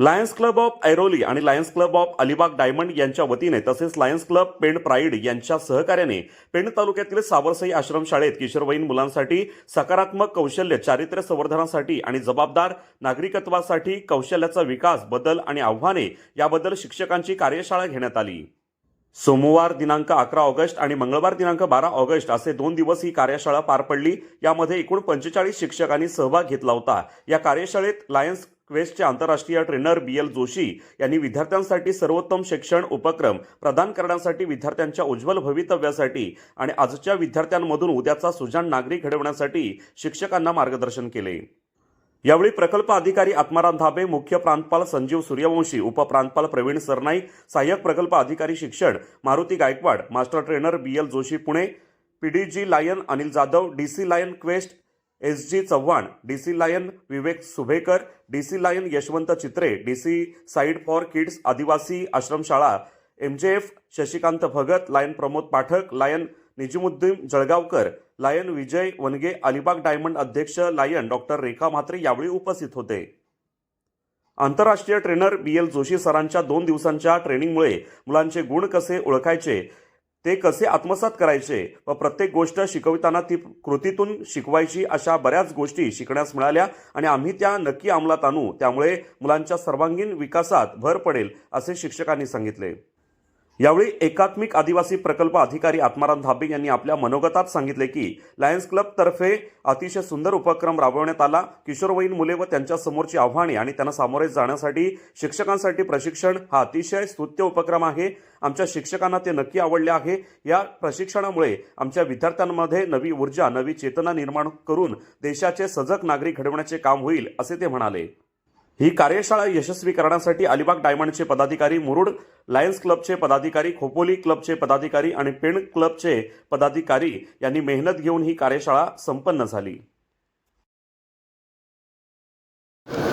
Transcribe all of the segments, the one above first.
Lions club of Airoli आणि lions club of Alibag diamond यांच्या वतीने तसेच लायन्स क्लब पेंड प्राईड यांच्या सहकार्याने पेंड तालुक्यातील सावरसई आश्रमशाळेत किशोरवयीन मुलांसाठी सकारात्मक कौशल्य चारित्र्य संवर्धनासाठी आणि जबाबदार नागरिकत्वासाठी कौशल्याचा विकास बदल आणि आव्हाने याबद्दल शिक्षकांची कार्यशाळा घेण्यात आली. सोमवार दिनांक अकरा ऑगस्ट आणि मंगळवार दिनांक बारा ऑगस्ट असे दोन दिवस ही कार्यशाळा पार पडली. यामध्ये एकूण पंचेचाळीस शिक्षकांनी सहभाग घेतला होता. या कार्यशाळेत लायन्स क्वेस्टचे आंतरराष्ट्रीय ट्रेनर बी एल जोशी यांनी विद्यार्थ्यांसाठी सर्वोत्तम शिक्षण उपक्रम प्रदान करण्यासाठी विद्यार्थ्यांच्या उज्ज्वल भवितव्यासाठी आणि आजच्या विद्यार्थ्यांमधून उद्याचा सुजाण नागरिक घडवण्यासाठी शिक्षकांना मार्गदर्शन केले. यावेळी प्रकल्प अधिकारी आत्माराम धाबे मुख्य प्रांतपाल संजीव सूर्यवंशी उपप्रांतपाल प्रवीण सरनाईक सहाय्यक प्रकल्प अधिकारी शिक्षण Maruti Gaikwad master trainer B L Joshi Pune PDG lion Anil Jadhav D C lion quest S G Chavan D C lion Vivek Subhekar D C lion Yashwant Chitre D C sight for kids आदिवासी आश्रमशाळा M J F Shashikant Bhagat lion Pramod Pathak lion Nizamuddin Jalgaonkar lion Vijay Vanage Alibag diamond अध्यक्ष lion doctor Rekha Mhatre यावेळी उपस्थित होते. आंतरराष्ट्रीय trainer B L Joshi सरांच्या दोन दिवसांच्या ट्रेनिंगमुळे मुलांचे गुण कसे ओळखायचे? ते कसे आत्मसात करायचे? व प्रत्येक गोष्ट शिकविताना ती कृतीतून शिकवायची अशा बऱ्याच गोष्टी शिकण्यास मिळाल्या आणि आम्ही त्या नक्की अंमलात आणू. त्यामुळे मुलांच्या सर्वांगीण विकासात भर पडेल असे शिक्षकांनी सांगितले. यावेळी एकात्मिक आदिवासी प्रकल्प अधिकारी आत्माराम धाबे यांनी आपल्या मनोगतात सांगितले की लायन्स क्लबतर्फे अतिशय सुंदर उपक्रम राबवण्यात आला. किशोरवयीन मुले व त्यांच्या समोरची आव्हाने आणि त्यांना सामोरे जाण्यासाठी शिक्षकांसाठी प्रशिक्षण हा अतिशय स्तुत्य उपक्रम आहे. आमच्या शिक्षकांना ते नक्की आवडले आहे. या प्रशिक्षणामुळे आमच्या विद्यार्थ्यांमध्ये नवी ऊर्जा नवी चेतना निर्माण करून देशाचे सजग नागरिक घडवण्याचे काम होईल असे ते म्हणाले. ही कार्यशाळा यशस्वी करण्यासाठी अलिबाग डायमंडचे पदाधिकारी मुरुड लायन्स क्लबचे पदाधिकारी खोपोली क्लबचे पदाधिकारी आणि पेण क्लबचे पदाधिकारी यांनी मेहनत घेऊन ही कार्यशाळा संपन्न झाली.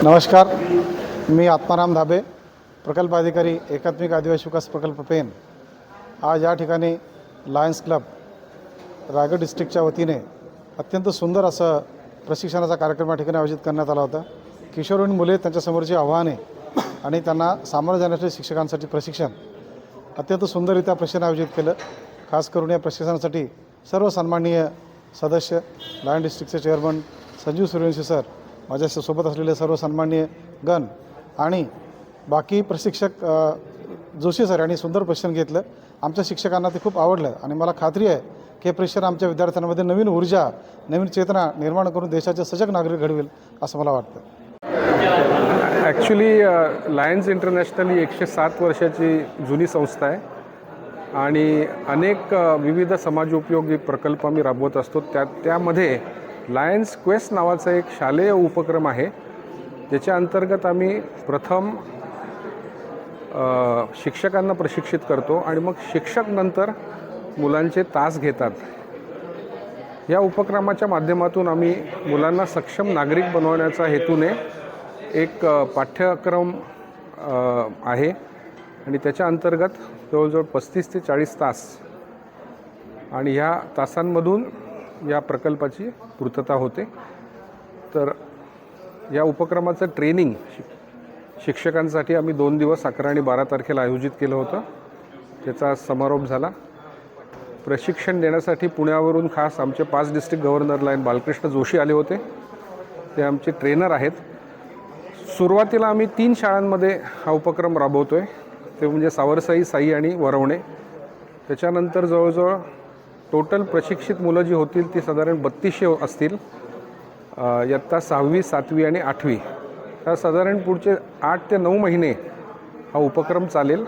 नमस्कार. मी आत्माराम धाबे प्रकल्प अधिकारी एकात्मिक आदिवासी विकास प्रकल्प पेन आज या ठिकाणी लायन्स क्लब रायगड डिस्ट्रिक्टच्या वतीने अत्यंत सुंदर असं प्रशिक्षणाचा कार्यक्रम या ठिकाणी आयोजित करण्यात आला होता. किशोरवयीन मुले त्यांच्यासमोरची आव्हाने आणि त्यांना सामोरं जाण्यासाठी शिक्षकांसाठी प्रशिक्षण अत्यंत सुंदररित्या प्रशिक्षण आयोजित केलं. खास करून या प्रशिक्षणासाठी सर्व सन्माननीय सदस्य लायन डिस्ट्रिक्टचे चेअरमन संजीव सूर्यवंशी सर माझ्या सोबत असलेले सर्व सन्माननीय गण आणि बाकी प्रशिक्षक जोशी सर यांनी सुंदर प्रशिक्षण घेतलं. आमच्या शिक्षकांना ते खूप आवडलं आणि मला खात्री आहे की हे प्रशिक्षण आमच्या विद्यार्थ्यांमध्ये नवीन ऊर्जा नवीन चेतना निर्माण करून देशाचे सजग नागरिक घडवेल असं मला वाटतं. ॲक्च्युली लायन्स इंटरनॅशनल ही एकशे सात वर्षाची जुनी संस्था आहे. आणि अनेक विविध विविध समाजोपयोगी प्रकल्प आम्ही राबवत असतो. त्या त्यामध्ये लायन्स क्वेस्ट नावाचा एक शालेय उपक्रम आहे. ज्याच्या अंतर्गत आम्ही प्रथम uh, शिक्षकांना प्रशिक्षित करतो आणि मग शिक्षक नंतर मुलांचे तास घेतात. या उपक्रमाच्या माध्यमातून आम्ही मुलांना सक्षम नागरिक बनवण्याचा हेतूने एक पाठ्यक्रम आहे. आणि त्याच्या अंतर्गत जवळजवळ पस्तीस ते चाळीस तास आणि ह्या तासांमधून या प्रकल्पाची पूर्तता होते. तर या उपक्रमाचं ट्रेनिंग शिक्षकांसाठी आम्ही दोन दिवस अकरा आणि बारा तारखेला आयोजित केलं होतं. त्याचा समारोप झाला. प्रशिक्षण देण्यासाठी पुण्यावरून खास आमचे पाच district governor lion Balkrishna Joshi आले होते. ते आमचे ट्रेनर आहेत. सुरुवातीला आम्ही तीन शाळांमध्ये हा उपक्रम राबवतो आहे ते म्हणजे सावरसाई साई आणि वरवणे. त्याच्यानंतर जवळजवळ टोटल प्रशिक्षित मुलं जी होतील ती साधारण बत्तीसशे असतील. इयत्ता सहावी सातवी आणि आठवी. तर साधारण पुढचे आठ ते नऊ महिने हा उपक्रम चालेल.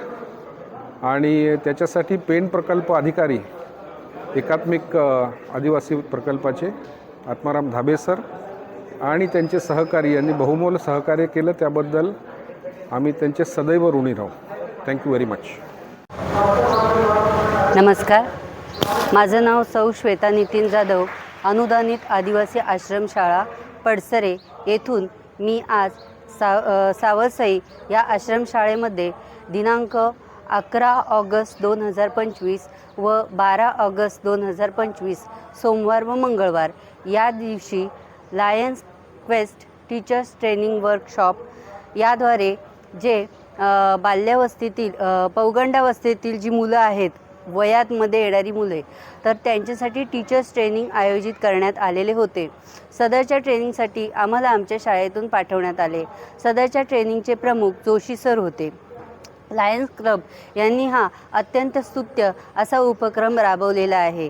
आणि त्याच्यासाठी पेन प्रकल्प अधिकारी एकात्मिक आदिवासी प्रकल्पाचे आत्माराम धाबे सर आणि त्यांचे सहकारी यांनी बहुमोल सहकार्य केलं त्याबद्दल आम्ही त्यांचे सदैव ऋणी राहू. थँक्यू व्हेरी मच नमस्कार. माझं नाव सौ श्वेता नितीन जाधव अनुदानित आदिवासी आश्रमशाळा पडसरे येथून मी आज सा अ, सावरसई या आश्रमशाळेमध्ये दिनांक अकरा ऑगस्ट दोन हजार पंचवीस व बारा ऑगस्ट दोन हजार पंचवीस सोमवार व मंगळवार या दिवशी lions quest teachers training workshop याद्वारे जे बाल्यावस्थेतील पौगंडावस्थेतील जी मुलं आहेत वयातमध्ये येणारी मुले तर त्यांच्यासाठी टीचर्स ट्रेनिंग आयोजित करण्यात आलेले होते. सदरच्या ट्रेनिंगसाठी आम्हाला आमच्या शाळेतून पाठवण्यात आले. सदरच्या ट्रेनिंगचे प्रमुख जोशी सर होते. लायन्स क्लब यांनी हा अत्यंत स्तुत्य असा उपक्रम राबवलेला आहे.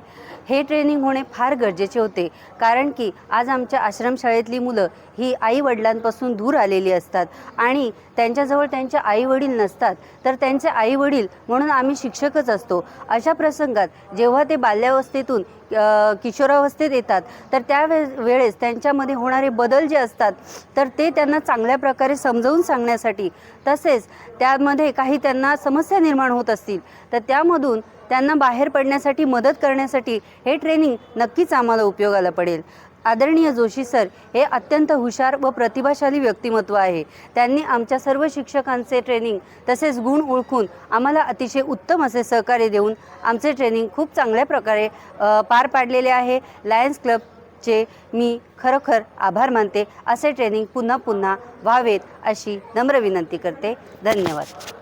हे ट्रेनिंग होणे फार गरजेचे होते कारण की आज आमच्या आश्रमशाळेतली मुलं ही आई वडिलांपासून दूर आलेली असतात आणि त्यांच्याजवळ त्यांचे आई वडील नसतात तर त्यांचे आई वडील म्हणून आम्ही शिक्षकच असतो. अशा प्रसंगात जेव्हा ते बाल्यावस्थेतून किशोरावस्थेत येतात. तर त्यावे वेळेस त्यांच्यामध्ये होणारे बदल जे असतात तर ते त्यांना चांगल्या प्रकारे समजावून सांगण्यासाठी तसेच त्यामध्ये काही त्यांना समस्या निर्माण होत असतील तर त्यामधून त्यांना बाहेर पडण्यासाठी मदत करण्यासाठी हे ट्रेनिंग नक्कीच आम्हाला उपयोगाला पडेल. आदरणीय जोशी सर हे अत्यंत हुशार व प्रतिभाशाली व्यक्तिमत्व आहे. त्यांनी आमच्या सर्व शिक्षकांचे ट्रेनिंग तसेच गुण ओळखून आम्हाला अतिशय उत्तम असे सहकार्य देऊन आमचे ट्रेनिंग खूप चांगल्या प्रकारे पार पाडलेले आहे. लायन्स क्लबचे मी खरोखर आभार मानते. असे ट्रेनिंग पुन्हा पुन्हा व्हावेत अशी नम्र विनंती करते. धन्यवाद.